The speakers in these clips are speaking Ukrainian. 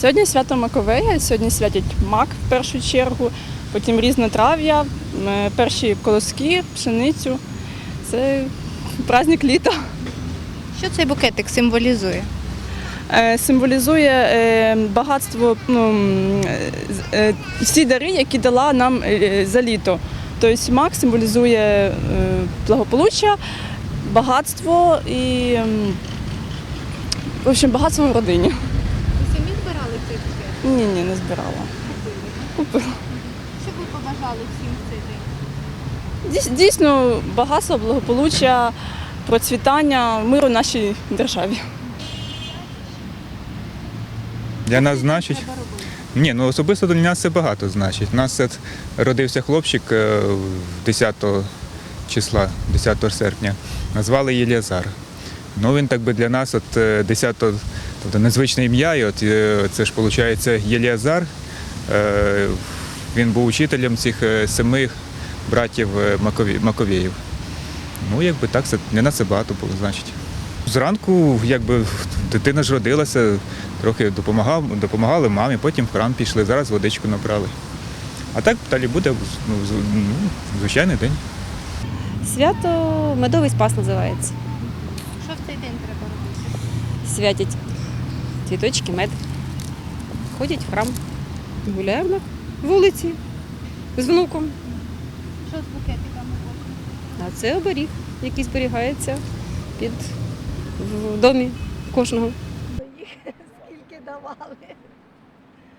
Сьогодні свято Маковея, сьогодні святять мак в першу чергу, потім різнотрав'я, м, перші колоски, пшеницю. Це праздник літа. Що цей букетик символізує? Е, Символізує е, багатство, ну, е, всі дари, які дала нам за літо. Тобто мак символізує благополуччя, багатство і в общем, багатство в родині. Ви самі збирали цей букет? Ні, ні, не збирала. Купила. Що ви побажали всім в цей день? Дійсно, багатство, благополуччя, процвітання, миру в нашій державі. Для нас значить. Ні, ну особисто для нас це багато значить. У нас от родився хлопчик е, 10 числа, 10 серпня. Назвали Єліазар. Ну він так би для нас, от е, 10, тобто незвичне ім'я, і от е, це ж виходить Єліазар. Е, Він був учителем цих е, семи братів Маковєїв. Ну, якби так, це для нас це багато було, значить. Зранку, якби дитина ж родилася, трохи допомагав, допомагали мамі, потім в храм пішли, зараз водичку набрали. А так далі буде ну, ну, звичайний день. Свято медовий спас називається. Що в цей день треба робити? Святять цвіточки, мед. Ходять в храм. Гуляємо на вулиці з внуком. Що з букетиками? А це оберіг, який зберігається під в домі кожного. Скільки давали.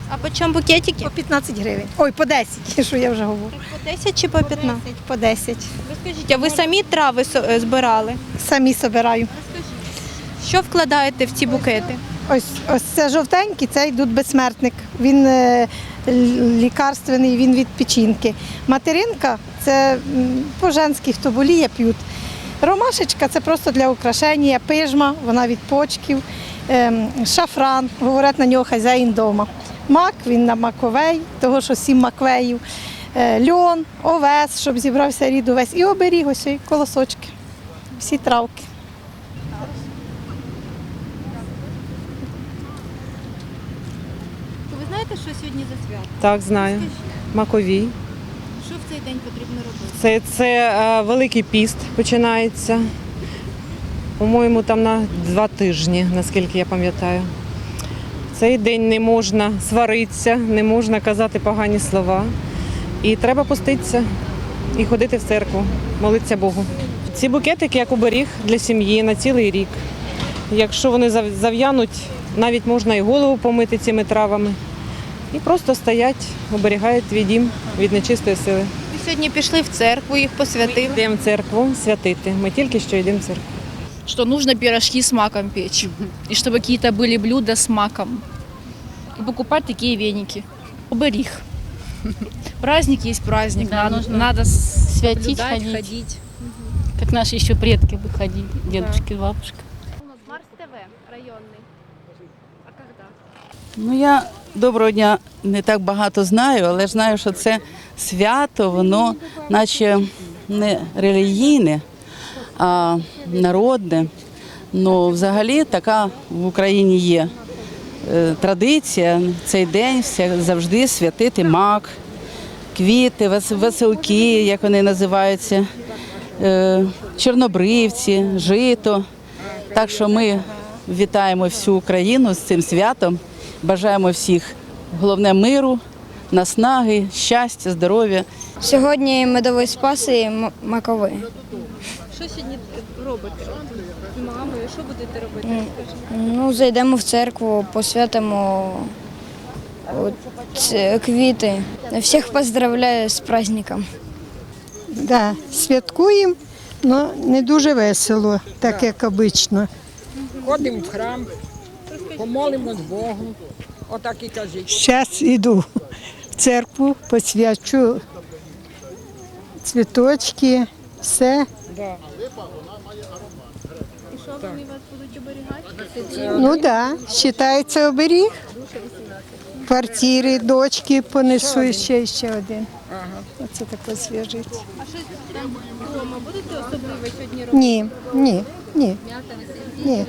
А по чому букетики? По 15 гривень. Ой, по 10, що я вже говорю. По 10 чи по 15? По 10. Ви скажіть, а ви самі трави е, збирали? Самі собираю. Що вкладаєте в ці букети? Ось, ось це жовтенький, це йдуть безсмертник. Він е, лікарственний, він від печінки. Материнка це по-женськи, хто боліє, п'ють. Ромашечка це просто для украшення, пижма, вона від почків, ем, шафран, говорять на нього хазяїн дома. Мак, він на маковей, того що сім маквеїв, е, льон, овес, щоб зібрався рід увесь, і оберіг ось і колосочки, всі травки. Ви знаєте, що сьогодні за свято? Так, знаю. Маковій. Що в цей день потрібно робити? Це, це е, Великий піст починається. По-моєму, там на два тижні, наскільки я пам'ятаю. В цей день не можна сваритися, не можна казати погані слова. І треба поститися і ходити в церкву, молитися Богу. Ці букетики як оберіг для сім'ї на цілий рік. Якщо вони зав'януть, навіть можна і голову помити цими травами. І просто стоять, оберігають твій дім від нечистої сили. Ви сьогодні пішли в церкву, їх Ми посвятили. йдемо в церкву святити. Ми тільки що йдемо в церкву. что нужно пирожки с маком печь. И чтобы какие-то были блюда с маком. И покупать такие веники. Оберіг. Праздник есть праздник. Да, надо, нужно надо с- святить, соблюдать, ходить. ходить. Как наши еще предки бы ходили, дедушки, бабушка. Марс ТВ районний. А коли? Ну, я доброго дня не так багато знаю, але знаю, що це свято, воно наче не релігійне, а народне. Ну, взагалі така в Україні є е, традиція цей день завжди святити мак, квіти, веселки, як вони називаються, е, чорнобривці, жито. Так що ми вітаємо всю Україну з цим святом. Бажаємо всіх головне миру, наснаги, щастя, здоров'я. Сьогодні медовий спас і маковий. Що сьогодні робите? Мамою, що будете робити? Ну, зайдемо в церкву, посвятимо от, квіти. Всіх поздравляю з праздником. Да, святкуємо, але не дуже весело, так як обично. Ходимо в храм, помолимось Богу. Отак і кажіть. Зараз йду в церкву, посвячу цвіточки, все. Да. І що вони вас будуть оберігати? Ну так, да, вважається оберіг. Квартири, дочки понесу ще, ще один. Оце таке свяжить. А щось там вдома будете особливо сьогодні робити? Ні, ні, ні. Ні.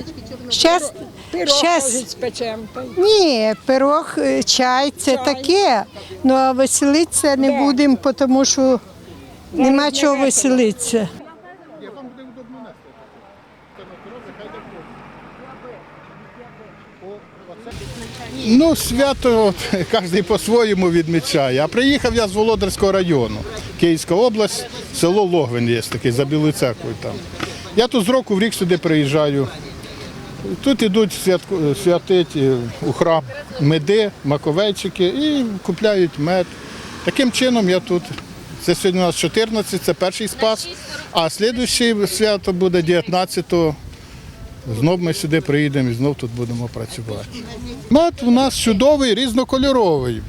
Зараз Пирог Щас. кажуть, спечем. Ні, пирог, е, чай це Чай. таке. Ну а веселитися не будемо, тому що нема не чого веселитися. Ну, свято кожен по-своєму відмічає. А приїхав я з Володарського району, Київська область, село Логвин є таке, за Білою церквою там. Я тут з року в рік сюди приїжджаю. Тут ідуть святку, святить е, у храм меди, маковейчики і купляють мед. Таким чином я тут. Це сьогодні у нас 14, це перший спас, а слідуюче свято буде 19-го. Знов ми сюди приїдемо і знов тут будемо працювати. Мед у нас чудовий, різнокольоровий.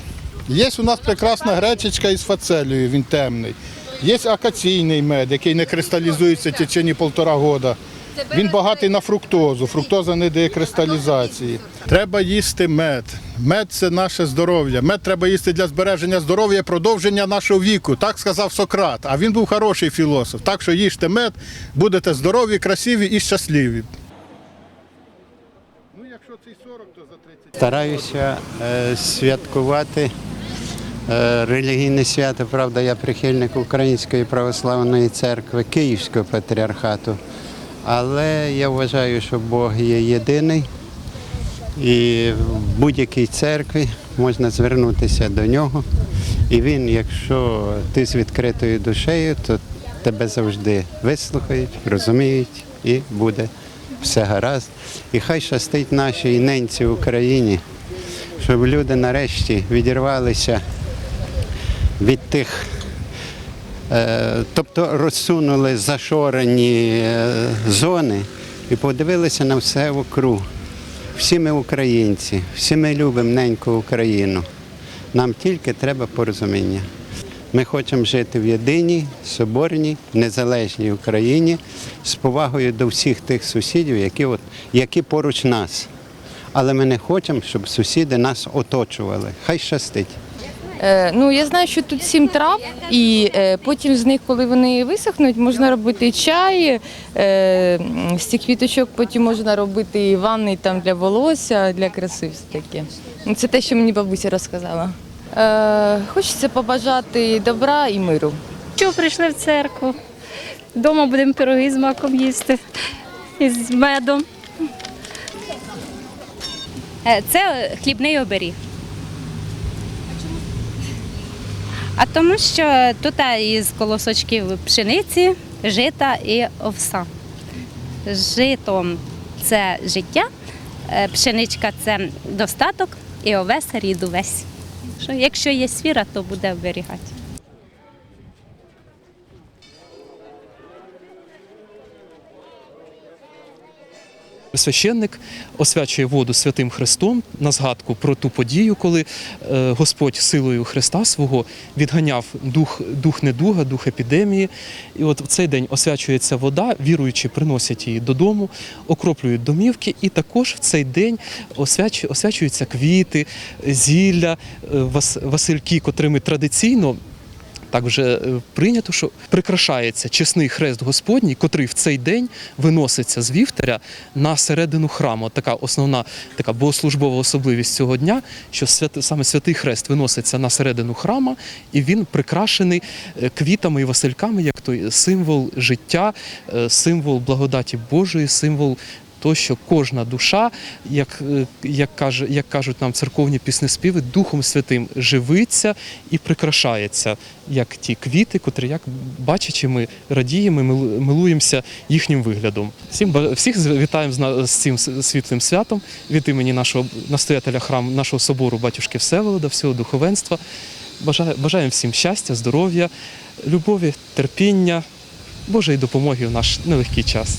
Є у нас прекрасна гречечка із фацелею, він темний. Є акаційний мед, який не кристалізується в течение півтора року. Він багатий на фруктозу. Фруктоза не дає кристалізації. Треба їсти мед. Мед це наше здоров'я. Мед треба їсти для збереження здоров'я, продовження нашого віку. Так сказав Сократ. А він був хороший філософ. Так що їжте мед, будете здорові, красиві і щасливі. Ну, якщо цей 40, то за 30. Стараюся е, святкувати релігійне свято. Правда, я прихильник Української православної церкви Київського патріархату. Але я вважаю, що Бог є єдиний, і в будь-якій церкві можна звернутися до нього. І він, якщо ти з відкритою душею, то тебе завжди вислухають, розуміють і буде все гаразд. І хай щастить нашій ненці Україні, щоб люди нарешті відірвалися від тих, е, тобто розсунули зашорені е, зони і подивилися на все вокруг. Всі ми українці, всі ми любимо неньку Україну. Нам тільки треба порозуміння. Ми хочемо жити в єдиній, соборній, незалежній Україні з повагою до всіх тих сусідів, які, от, які поруч нас. Але ми не хочемо, щоб сусіди нас оточували. Хай щастить. Е, ну, я знаю, що тут сім трав, і е, потім з них, коли вони висохнуть, можна робити чай, е, з цих квіточок потім можна робити і ванни там для волосся, для краси все таке. Ну, Це те, що мені бабуся розказала. Е, хочеться побажати добра і миру. Що прийшли в церкву? Дома будемо пироги з маком їсти і з медом. Це хлібний оберіг. А тому що тут із колосочків пшениці, жита і овса. Жито це життя, е, пшеничка це достаток і овес рід увесь. Якщо є свіра, то буде оберігати. Священник освячує воду святим Христом на згадку про ту подію, коли е, Господь силою Христа свого відганяв дух, дух недуга, дух епідемії. І от в цей день освячується вода, віруючі приносять її додому, окроплюють домівки, і також в цей день освячу- освячуються квіти, зілля, е, вас- васильки, котрими традиційно так вже е, прийнято, що прикрашається чесний хрест Господній, котрий в цей день виноситься з вівтаря на середину храму. Така основна така богослужбова особливість цього дня, що саме святий хрест виноситься на середину храма, і він прикрашений е, квітами і васильками, як той символ життя, е, символ благодаті Божої, символ. То, що кожна душа, як, е, як, каже, як кажуть нам церковні піснеспіви, Духом Святим живиться і прикрашається, як ті квіти, котрі, як бачачи, ми радіємо, мил- милуємося їхнім виглядом. Всім всіх вітаємо з цим світлим святом від імені нашого настоятеля храму, нашого собору батюшки Всеволода, всього духовенства. Бажаємо всім щастя, здоров'я, любові, терпіння, Божої допомоги в наш нелегкий час.